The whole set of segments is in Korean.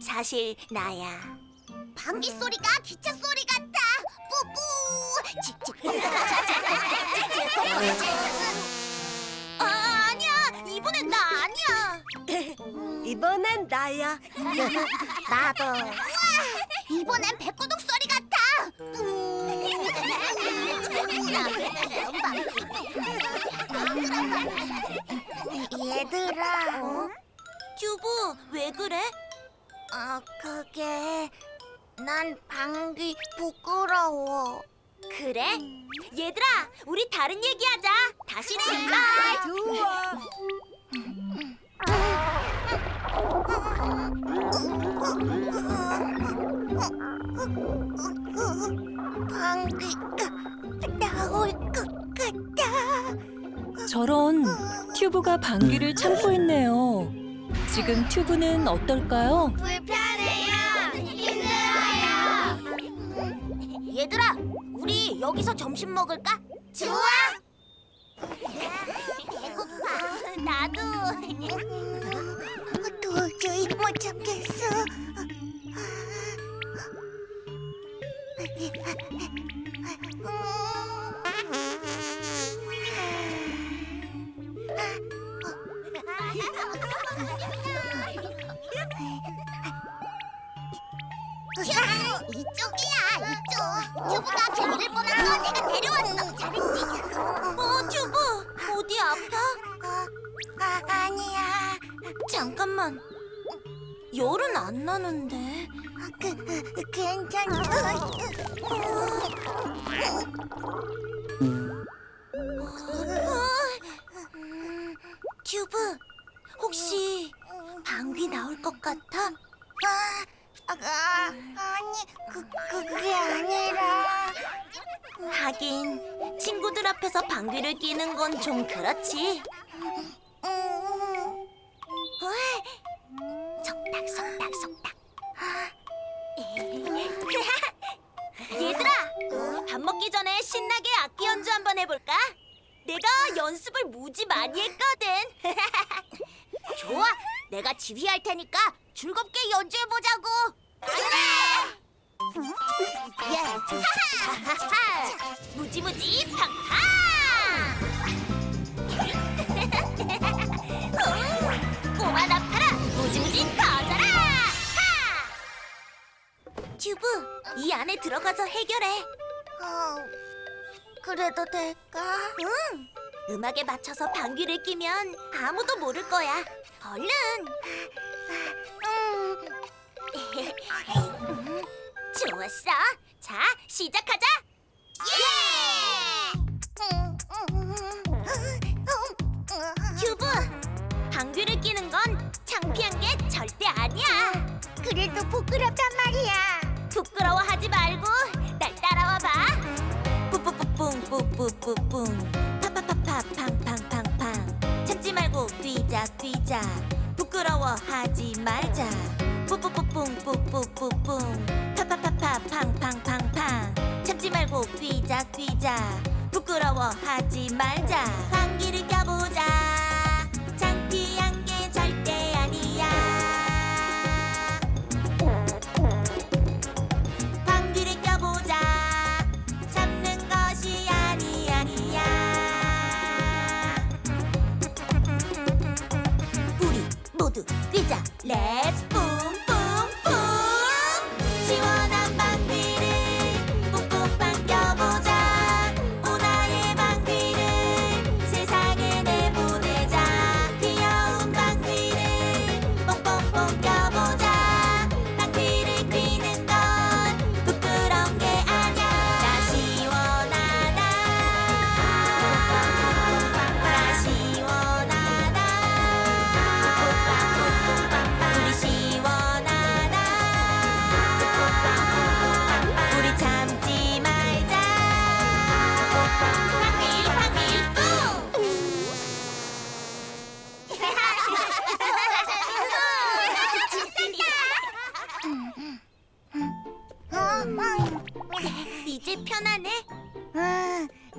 사실 나야. 방귀 소리가 기차 소리 같아. 뿌뿌. 칙칙. 아, 아니야. 이번엔 나 아니야. 이번엔 나야. 나도. 와, 이번엔 백고동 소리 같아. 얘들아. 튜브 왜 그래? 아, 그게 난 방귀 부끄러워. 그래? 얘들아, 우리 다른 얘기하자. 다시 출발. 좋아. 방귀가 나올 것 같아. 저런 튜브가 방귀를 참고 있네요. 지금 튜브는 어떨까요? 불편해요. 힘들어요. 얘들아, 우리 여기서 점심 먹을까? 좋아. 배고파. 나도. 도저히 못 참겠어. 이쪽이야, 이쪽. 튜브가 졸릴 뻔한 거 내가 데려왔어. 잘했지? 어, 튜브. 어디 아파? 어, 아, 아니야. 잠깐만. 열은 안 나는데. 그, 그, 괜찮아. 튜브, 혹시 방귀 나올 것 같아? 아, 아, 아니, 그, 그게 아니라. 하긴 친구들 앞에서 방귀를 뀌는 건 좀 그렇지. 음, 속닥 속닥 속닥. 얘들아, 밥 먹기 전에 신나게 악기 연주 한번 해볼까? 내가 연습을 무지 많이 했거든. 좋아. 내가 지휘할 테니까 즐겁게 연주해보자고. 그래! 예. 무지무지 팡팡! 꼬마 나파라 무지무지 커져라! 하! 튜브, 이 안에 들어가서 해결해. 어, 그래도 될까? 응. 음악에 맞춰서 방귀를 끼면 아무도 모를 거야. 얼른. 음, 좋았어. 자, 시작하자. 튜브, 방귀를 끼는 건 창피한 게 절대 아니야. 그래도 부끄럽단 말이야. 부끄러워하지 말고 날 따라와 봐. 뿌뿌뿌뿡 뿌뿌뿌뿡 파파파파 팡팡팡팡 참지 말고 뛰자 뛰자 부끄러워하지 말자 뛰자. 부끄러워하지 말자. 방귀를 껴보자. 창피한 게 절대 아니야. 방귀를 껴보자. 잡는 것이 아니 아니야. 우리 모두 뛰자. 렛츠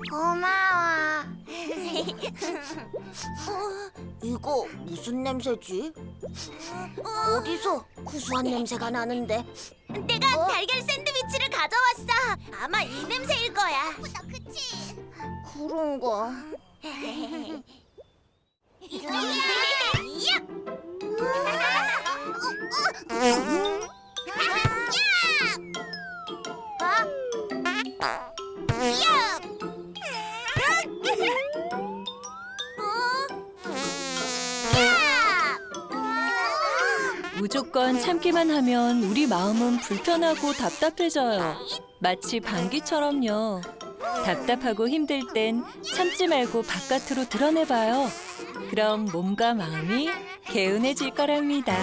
고마워. 어, 이거 무슨 냄새지? 어디서 구수한 냄새가 나는데? 내가 달걀 सँ드위치를 가져왔어. 아마 이 냄새일 거야. 그치? 그런가? 무조건 참기만 하면 우리 마음은 불편하고 답답해져요. 마치 방귀처럼요. 답답하고 힘들 땐 참지 말고 바깥으로 드러내봐요. 그럼 몸과 마음이 개운해질 거랍니다.